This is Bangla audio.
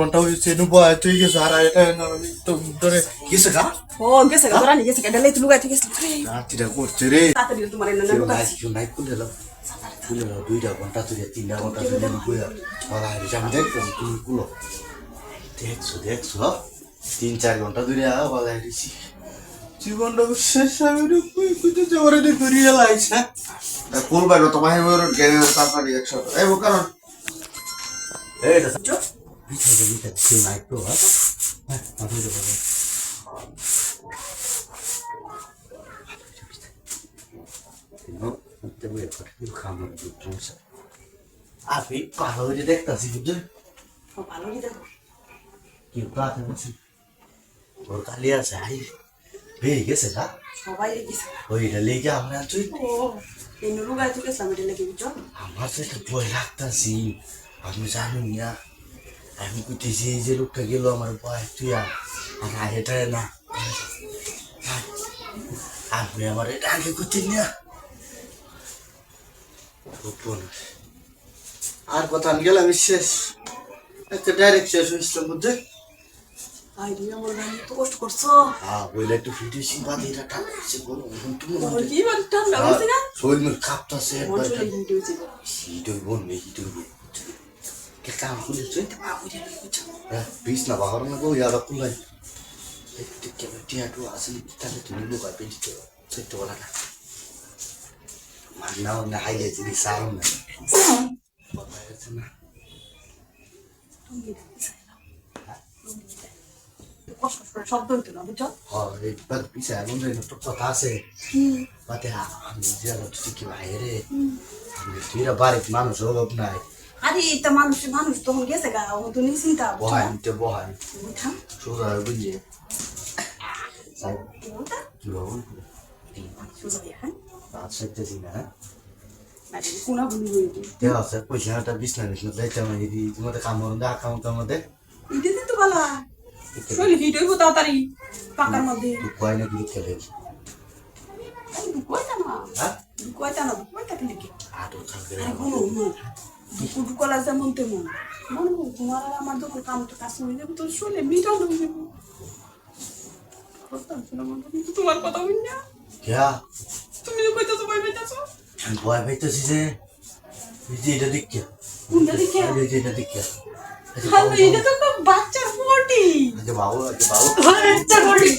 ঘণ্টা হয়েছে নু বয় তুই গেছো আর এটা আমি তো ধরে গেছে গা? ও গেছে গা তোরা গেছে গা ডালে তুই লুগাইতে গেছিস রাত্রিটা করছে রে। তাড়াতাড়ি তোমার কেউ না নাই কেউ নাই খুলে দাও। খুলে দাও দুইটা ঘণ্টা ধরে তিনটা ঘণ্টা ধরে বইয়া বলা হয়েছে আমি দেখব তুমি কুলো দেখছ দেখছ তিন চার ঘণ্টা ধরে বলা হয়েছি জীবনটা শেষ আমি রে কই কইতে যাওয়ার লাইছে কোন বাইরে তোমার হেবর গেলে তাড়াতাড়ি একসাথে। এই কারণ। এইটা বিছে যে বিছে কেউ নাই তো হ্যাঁ হ্যাঁ মাথায় দেবো আপনি ভালো করে দেখতেছি বুঝলেন ও ভালো কি দেখো কি প্রার্থনা করছি ওর কালি আছে আই বেরিয়ে গেছে না সবাই গেছে ওইটা লেগে আমরা তুই ও এই লুগাইতে গেছিলাম এটা লেগে বুঝছ আমার তো একটা ভয় লাগতাছি আপনি জানেন না আমি কুটেছি এই যে লোকটা গেল আমার ভয় তুই আর এটা না। আপনি আমার এটা আগে করতেন না। আর কথা আমি গেলাম শেষ। একটা ডাইরেক্ট শেষ হয়েছিলাম বুঝছে আই রে আমার গান তো কষ্ট করছ। হ্যাঁ বইলে একটু ভিডিও সিম্পা দিয়ে এটা টাকা দিচ্ছে বলো তুমি ওর কি বাড়ি ঠান্ডা হয়েছে না? শরীর মিল কাঁপতাছে না বাহার না গো ইয়ারা কুলাই একটু কেমন টিয়াটু আসলে তাহলে তুমি লোক আর পেন্টি সেটা বলা না মান্না না হাইলে যদি সারো না না না তো কথা আমি তুইরা বাড়িতে মানুষ অভাব নাই আরে এটা মানুষ মানুষ তখন গেছে গা ও তো নিশ্চিন্তা বহাই তো বহাই। বুঝাম সোজা বুঝিয়ে সাই ওটা কি বাবু? সোজা হ্যাঁ? রাত সাইতেছি না? হ্যাঁ বলি পয়সাটা বিছনা বিছনা যাইতে যদি তোমাদের কাম করুন দেখা কাম মধ্যে এটা দিন তো ভালো শরীর হিট হইব তাড়াতাড়ি পাকার মধ্যে। কয় না কি? খেলে ঢুকোইতা না। হ্যাঁ নাকি আরে কোনো যেমন তেমন। মনে হয় তোমার আর আমার যখন কামটা কাজ হয়ে যাবে তোর শরীরে মিটাও হয়ে যাবে। তোমার কথা বলি না। কেয়া তুমি তো কইতেছো ভয় পেতেছো ভয় পাইতেছি যে এই যে এটা দেখিয়া কোনটা দেখে? এই যে এটা হ্যালো এটা তো বাচ্চার বডি। আচ্ছা বাবু আচ্ছা বাবু। বাচ্চার বডি।